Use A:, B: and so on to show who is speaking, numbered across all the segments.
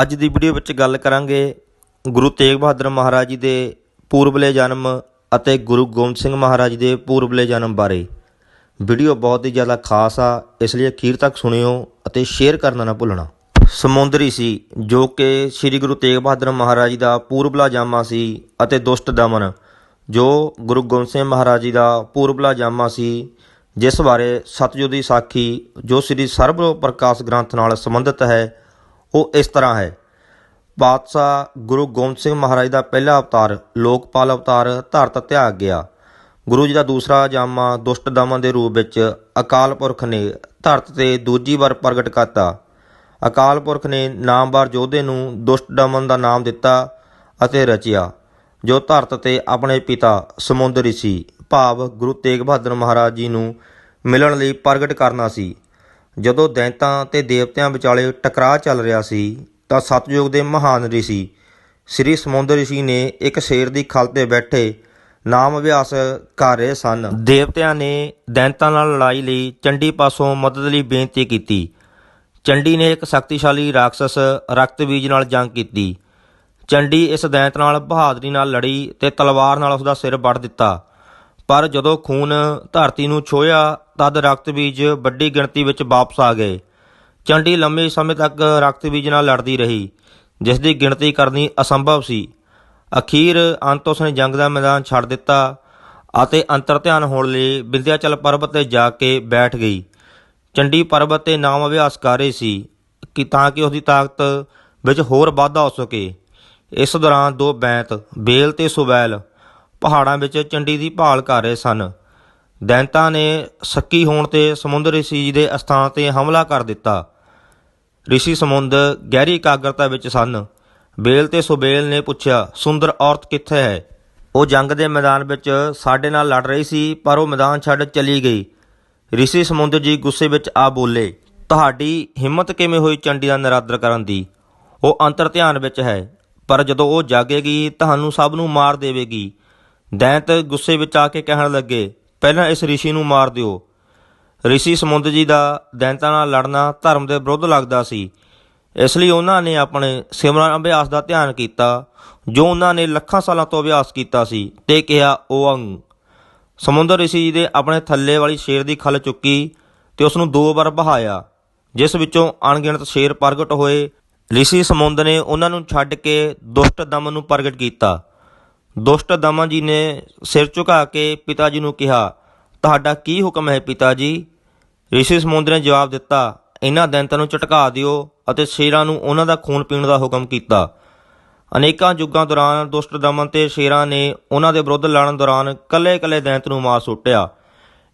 A: ਅੱਜ ਦੀ ਵੀਡੀਓ ਵਿੱਚ ਗੱਲ ਕਰਾਂਗੇ ਗੁਰੂ ਤੇਗ ਬਹਾਦਰ ਮਹਾਰਾਜ ਜੀ ਦੇ ਪੂਰਬਲੇ ਜਨਮ ਅਤੇ ਗੁਰੂ ਗੋਬਿੰਦ ਸਿੰਘ ਮਹਾਰਾਜ ਦੇ ਪੂਰਬਲੇ ਜਨਮ ਬਾਰੇ। ਵੀਡੀਓ ਬਹੁਤ ਹੀ ਜ਼ਿਆਦਾ ਖਾਸ ਆ, ਇਸ ਲਈ ਅਖੀਰ ਤੱਕ ਸੁਣਿਓ ਅਤੇ ਸ਼ੇਅਰ ਕਰਨਾ ਨਾ ਭੁੱਲਣਾ। ਸਮੁੰਦਰੀ ਸੀ, ਜੋ ਕਿ ਸ੍ਰੀ ਗੁਰੂ ਤੇਗ ਬਹਾਦਰ ਮਹਾਰਾਜ ਜੀ ਦਾ ਪੂਰਬਲਾ ਜਾਮਾ ਸੀ ਅਤੇ ਦੁਸ਼ਟ ਦਮਨ, ਜੋ ਗੁਰੂ ਗੋਬਿੰਦ ਸਿੰਘ ਮਹਾਰਾਜ ਜੀ ਦਾ ਪੂਰਬਲਾ ਜਾਮਾ ਸੀ, ਜਿਸ ਬਾਰੇ ਸਤਜੁਗ ਦੀ ਸਾਖੀ, ਜੋ ਸ੍ਰੀ ਸਰਬ ਪ੍ਰਕਾਸ਼ ਗ੍ਰੰਥ ਨਾਲ ਸੰਬੰਧਿਤ ਹੈ ਉਹ ਇਸ ਤਰ੍ਹਾਂ ਹੈ। ਪਾਤਸ਼ਾਹ ਗੁਰੂ ਗੋਬਿੰਦ ਸਿੰਘ ਮਹਾਰਾਜ ਦਾ ਪਹਿਲਾ ਅਵਤਾਰ ਲੋਕਪਾਲ ਅਵਤਾਰ ਧਰਤ ਤਿਆਗ ਗਿਆ। ਗੁਰੂ ਜੀ ਦਾ ਦੂਸਰਾ ਜਾਮਾ ਦੁਸ਼ਟ ਦਮਨ ਦੇ ਰੂਪ ਵਿੱਚ ਅਕਾਲ ਪੁਰਖ ਨੇ ਧਰਤ ਤੇ ਦੂਜੀ ਵਾਰ ਪ੍ਰਗਟ ਕਰਤਾ। ਅਕਾਲ ਪੁਰਖ ਨੇ ਨਾਮਵਾਰ ਯੋਧੇ ਨੂੰ ਦੁਸ਼ਟ ਦਮਨ ਦਾ ਨਾਮ ਦਿੱਤਾ ਅਤੇ ਰਚਿਆ, ਜੋ ਧਰਤ ਤੇ ਆਪਣੇ ਪਿਤਾ ਸਮੁੰਦਰੀ ਸੀ। ਭਾਵ ਗੁਰੂ ਤੇਗ ਬਹਾਦਰ ਮਹਾਰਾਜ ਜੀ ਨੂੰ ਮਿਲਣ ਲਈ ਪ੍ਰਗਟ ਕਰਨਾ ਸੀ। ਜਦੋਂ ਦੈਂਤਾਂ ਤੇ ਦੇਵਤਿਆਂ ਵਿਚਾਲੇ ਟਕਰਾਅ ਚੱਲ ਰਿਹਾ ਸੀ, ਤਾਂ ਸਤਜੁਗ ਦੇ ਮਹਾਨ ਰਿਸ਼ੀ, ਸ੍ਰੀ ਸਮੁੰਦਰ ਰਿਸ਼ੀ ਨੇ ਇੱਕ ਸ਼ੇਰ ਦੀ ਖਲ ਤੇ ਬੈਠੇ ਨਾਮ ਅਭਿਆਸ ਕਰ ਰਹੇ ਸਨ। ਦੇਵਤਿਆਂ ਨੇ ਦੈਂਤਾਂ ਨਾਲ ਲੜਾਈ ਲਈ ਚੰਡੀ ਪਾਸੋਂ ਮਦਦ ਲਈ ਬੇਨਤੀ ਕੀਤੀ। ਚੰਡੀ ਨੇ ਇੱਕ ਸ਼ਕਤੀਸ਼ਾਲੀ ਰਾਖਸ਼ਸ ਰਕਤਬੀਜ ਨਾਲ ਜੰਗ ਕੀਤੀ। ਚੰਡੀ ਇਸ ਦੈਂਤ ਨਾਲ ਬਹਾਦਰੀ ਨਾਲ ਲੜੀ ਤੇ ਤਲਵਾਰ ਨਾਲ ਉਸ ਦਾ ਸਿਰ ਵੱਢ ਦਿੱਤਾ। ਪਰ ਜਦੋਂ ਖੂਨ ਧਰਤੀ ਨੂੰ ਛੋਇਆ ਤਦ ਰਕਤ ਬੀਜ ਵੱਡੀ ਗਿਣਤੀ ਵਿੱਚ ਵਾਪਸ ਆ ਗਏ। ਚੰਡੀ ਲੰਮੇ ਸਮੇਂ ਤੱਕ ਰਕਤ ਬੀਜ ਨਾਲ ਲੜਦੀ ਰਹੀ ਜਿਸ ਦੀ ਗਿਣਤੀ ਕਰਨੀ ਅਸੰਭਵ ਸੀ। ਅਖੀਰ ਅੰਤ ਉਸਨੇ ਜੰਗ ਦਾ ਮੈਦਾਨ ਛੱਡ ਦਿੱਤਾ ਅਤੇ ਅੰਤਰ ਧਿਆਨ ਹੋਣ ਲਈ ਵਿੰਧਿਆਚਲ ਪਰਬਤ ਤੇ ਜਾ ਕੇ ਬੈਠ ਗਈ। ਚੰਡੀ ਪਰਬਤ ਤੇ ਨਾਮ ਅਭਿਆਸ ਕਰ ਰਹੀ ਸੀ ਕਿ ਤਾਂ ਕਿ ਉਸ ਦੀ ਤਾਕਤ ਵਿੱਚ ਹੋਰ ਵਾਧਾ ਹੋ ਸਕੇ। ਇਸ ਦੌਰਾਨ ਦੋ ਬੈਂਤ, ਬੇਲ ਤੇ ਸੁਬੈਲ ਪਹਾੜਾਂ ਵਿੱਚ ਚੰਡੀ ਦੀ ਭਾਲ ਕਰ ਰਹੇ ਸਨ। ਦੈਂਤਾਂ ਨੇ ਸੱਕੀ ਹੋਣ ਤੇ ਸਮੁੰਦਰ ਰਿਸ਼ੀ ਜੀ ਦੇ ਅਸਥਾਨ ਤੇ ਹਮਲਾ ਕਰ ਦਿੱਤਾ। ਰਿਸ਼ੀ ਸਮੁੰਦ ਗਹਿਰੀ ਇਕਾਗਰਤਾ ਵਿੱਚ ਸਨ। ਬੇਲ ਤੇ ਸੁਬੇਲ ਨੇ ਪੁੱਛਿਆ, ਸੁੰਦਰ ਔਰਤ ਕਿੱਥੇ ਹੈ? ਉਹ ਜੰਗ ਦੇ ਮੈਦਾਨ ਵਿੱਚ ਸਾਡੇ ਨਾਲ ਲੜ ਰਹੀ ਸੀ, ਪਰ ਉਹ ਮੈਦਾਨ ਛੱਡ ਚਲੀ ਗਈ। ਰਿਸ਼ੀ ਸਮੁੰਦਰ ਜੀ ਗੁੱਸੇ ਵਿੱਚ ਆ ਬੋਲੇ, ਤੁਹਾਡੀ ਹਿੰਮਤ ਕਿਵੇਂ ਹੋਈ ਚੰਡੀ ਦਾ ਨਿਰਾਦਰ ਕਰਨ ਦੀ? ਉਹ ਅੰਤਰ ਧਿਆਨ ਵਿੱਚ ਹੈ, ਪਰ ਜਦੋਂ ਉਹ ਜਾਗੇਗੀ, ਤੁਹਾਨੂੰ ਸਭ ਨੂੰ ਮਾਰ ਦੇਵੇਗੀ। ਦੈਂਤ ਗੁੱਸੇ ਵਿੱਚ ਆ ਕੇ ਕਹਿਣ ਲੱਗੇ, ਪਹਿਲਾਂ ਇਸ ਰਿਸ਼ੀ ਨੂੰ ਮਾਰ ਦਿਓ। ਰਿਸ਼ੀ ਸਮੁੰਦ ਜੀ ਦਾ ਦੈਂਤਾਂ ਨਾਲ ਲੜਨਾ ਧਰਮ ਦੇ ਵਿਰੁੱਧ ਲੱਗਦਾ ਸੀ। ਇਸ ਲਈ ਉਹਨਾਂ ਨੇ ਆਪਣੇ ਸਿਮਰਨ ਅਭਿਆਸ ਦਾ ਧਿਆਨ ਕੀਤਾ, ਜੋ ਉਹਨਾਂ ਨੇ ਲੱਖਾਂ ਸਾਲਾਂ ਤੋਂ ਅਭਿਆਸ ਕੀਤਾ ਸੀ ਤੇ ਕਿਹਾ, ਓੰ ਸਮੁੰਦਰ ਰਿਸ਼ੀ ਜੀ ਦੇ ਆਪਣੇ ਥੱਲੇ ਵਾਲੀ ਸ਼ੇਰ ਦੀ ਖਲ ਚੁੱਕੀ ਤੇ ਉਸ ਨੂੰ ਦੋ ਵਾਰ ਬਹਾਇਆ, ਜਿਸ ਵਿੱਚੋਂ ਅਣਗਿਣਤ ਸ਼ੇਰ ਪ੍ਰਗਟ ਹੋਏ। ਰਿਸ਼ੀ ਸਮੁੰਦ ਨੇ ਉਹਨਾਂ ਨੂੰ ਛੱਡ ਕੇ ਦੁਸ਼ਟ ਦਮਨ ਨੂੰ ਪ੍ਰਗਟ ਕੀਤਾ। ਦੁਸ਼ਟ ਦਮਨ ਜੀ ਨੇ ਸਿਰ ਝੁਕਾ ਕੇ ਪਿਤਾ ਜੀ ਨੂੰ ਕਿਹਾ, ਤੁਹਾਡਾ ਕੀ ਹੁਕਮ ਹੈ ਪਿਤਾ ਜੀ? ਰਿਸ਼ੀ ਸਮੁੰਦਰ ਨੇ ਜਵਾਬ ਦਿੱਤਾ ਇਹਨਾਂ ਦੈਂਤਾਂ ਨੂੰ ਝਟਕਾ ਦਿਓ ਅਤੇ ਸ਼ੇਰਾਂ ਨੂੰ ਉਹਨਾਂ ਦਾ ਖੂਨ ਪੀਣ ਦਾ ਹੁਕਮ ਕੀਤਾ। ਅਨੇਕਾਂ ਯੁੱਗਾਂ ਦੌਰਾਨ ਦੁਸ਼ਟ ਦਮਨ ਤੇ ਸ਼ੇਰਾਂ ਨੇ ਉਹਨਾਂ ਦੇ ਵਿਰੁੱਧ ਲੜਨ ਦੌਰਾਨ ਕੱਲੇ-ਕੱਲੇ ਦੈਂਤ ਨੂੰ ਮਾਰ ਸੁੱਟਿਆ।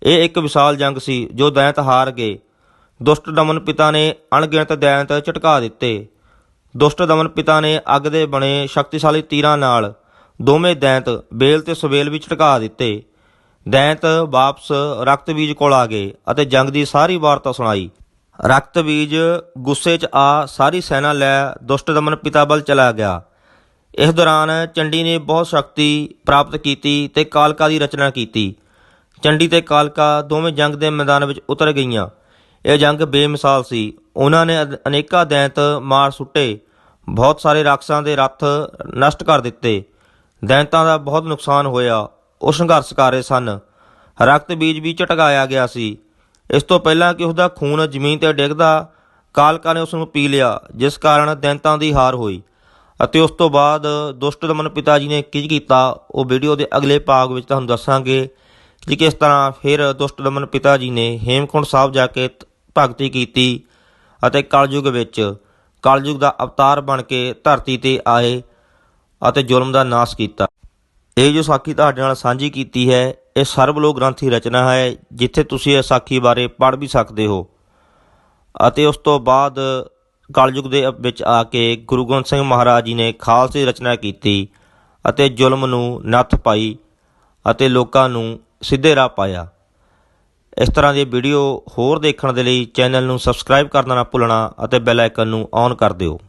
A: ਇਹ ਇੱਕ ਵਿਸ਼ਾਲ ਜੰਗ ਸੀ, ਜੋ ਦੈਂਤ ਹਾਰ ਗਏ। ਦੁਸ਼ਟ ਦਮਨ ਪਿਤਾ ਨੇ ਅਣਗਿਣਤ ਦੈਂਤ ਝਟਕਾ ਦਿੱਤੇ। ਦੁਸ਼ਟ ਦਮਨ ਪਿਤਾ ਨੇ ਅੱਗ ਦੇ ਬਣੇ ਸ਼ਕਤੀਸ਼ਾਲੀ ਤੀਰਾਂ ਨਾਲ ਦੋਵੇਂ ਦੈਂਤ ਬੇਲ ਤੇ ਸੁਬੇਲ ਵੀ ਝਟਕਾ ਦਿੱਤੇ। ਦੈਂਤ ਵਾਪਸ ਰਕਤਬੀਜ ਕੋਲ ਆ ਗਏ ਅਤੇ ਜੰਗ ਦੀ ਸਾਰੀ ਵਾਰਤਾ ਸੁਣਾਈ। ਰਕਤਬੀਜ ਗੁੱਸੇ 'ਚ ਆ ਸਾਰੀ ਸੈਨਾ ਲੈ ਦੁਸ਼ਟ ਦਮਨ ਪਿਤਾ ਬਲ ਚਲਾ ਗਿਆ। ਇਸ ਦੌਰਾਨ ਚੰਡੀ ਨੇ ਬਹੁਤ ਸ਼ਕਤੀ ਪ੍ਰਾਪਤ ਕੀਤੀ ਤੇ ਕਾਲਕਾ ਦੀ ਰਚਨਾ ਕੀਤੀ। ਚੰਡੀ ਤੇ ਕਾਲਕਾ ਦੋਵੇਂ ਜੰਗ ਦੇ ਮੈਦਾਨ ਵਿੱਚ ਉਤਰ ਗਈਆਂ। ਇਹ ਜੰਗ ਬੇਮਿਸਾਲ ਸੀ। ਉਹਨਾਂ ਨੇ ਅਨੇਕਾਂ ਦੈਂਤ ਮਾਰ ਸੁੱਟੇ। ਬਹੁਤ ਸਾਰੇ ਰਾਖਸਾਂ ਦੇ ਰੱਥ ਨਸ਼ਟ ਕਰ ਦਿੱਤੇ। ਦੈਂਤਾਂ ਦਾ ਬਹੁਤ ਨੁਕਸਾਨ ਹੋਇਆ। ਉਹ ਸੰਘਰਸ਼ ਕਰ ਰਹੇ ਸਨ। ਰਕਤ ਬੀਜ ਵੀ ਝਟਕਾਇਆ ਗਿਆ ਸੀ। ਇਸ ਤੋਂ ਪਹਿਲਾਂ ਕਿ ਉਸ ਦਾ ਖੂਨ ਜ਼ਮੀਨ ਤੇ ਡਿੱਗਦਾ, ਕਾਲਕਾ ਨੇ ਉਸ ਨੂੰ ਪੀ ਲਿਆ, ਜਿਸ ਕਾਰਨ ਦੈਂਤਾਂ ਦੀ ਹਾਰ ਹੋਈ। ਅਤੇ ਉਸ ਤੋਂ ਬਾਅਦ ਦੁਸ਼ਟ ਦਮਨ ਪਿਤਾ ਜੀ ਨੇ ਕੀ ਕੀਤਾ, ਉਹ ਵੀਡੀਓ ਦੇ ਅਗਲੇ ਭਾਗ ਵਿੱਚ ਤੁਹਾਨੂੰ ਦੱਸਾਂਗੇ, ਕਿ ਕਿਸ ਤਰ੍ਹਾਂ ਫਿਰ ਦੁਸ਼ਟ ਦਮਨ ਪਿਤਾ ਜੀ ਨੇ ਹੇਮਕੁੰਟ ਸਾਹਿਬ ਜਾ ਕੇ ਭਗਤੀ ਕੀਤੀ ਅਤੇ ਕਲਯੁਗ ਵਿੱਚ, ਕਲਯੁਗ ਦਾ ਅਵਤਾਰ ਬਣ ਕੇ ਧਰਤੀ ਤੇ ਆਏ। ਅਤੇ ਜ਼ੁਲਮ ਦਾ ਨਾਸ਼ ਕੀਤਾ। ਇਹ ਜੋ ਸਾਖੀ ਤੁਹਾਡੇ ਨਾਲ ਸਾਂਝੀ ਕੀਤੀ ਹੈ, ਇਹ ਸਰਬਲੋ ਗ੍ਰੰਥੀ ਰਚਨਾ ਹੈ, ਜਿੱਥੇ ਤੁਸੀਂ ਇਹ ਸਾਖੀ ਬਾਰੇ ਪੜ੍ਹ ਵੀ ਸਕਦੇ ਹੋ। ਅਤੇ ਉਸ ਤੋਂ ਬਾਅਦ ਕਲਯੁਗ ਦੇ ਵਿੱਚ ਆ ਕੇ ਗੁਰੂ ਗੋਬਿੰਦ ਸਿੰਘ ਮਹਾਰਾਜ ਜੀ ਨੇ ਖਾਲਸੇ ਰਚਨਾ ਕੀਤੀ ਅਤੇ ਜ਼ੁਲਮ ਨੂੰ ਨੱਥ ਪਾਈ ਅਤੇ ਲੋਕਾਂ ਨੂੰ ਸਿੱਧੇ ਰਾਹ ਪਾਇਆ। ਇਸ ਤਰ੍ਹਾਂ ਦੀ ਵੀਡੀਓ ਹੋਰ ਦੇਖਣ ਦੇ ਲਈ ਚੈਨਲ ਨੂੰ ਸਬਸਕ੍ਰਾਈਬ ਕਰਨਾ ਨਾ ਭੁੱਲਣਾ ਅਤੇ ਬੈਲ ਆਈਕਨ ਨੂੰ ਔਨ ਕਰ ਦਿਓ।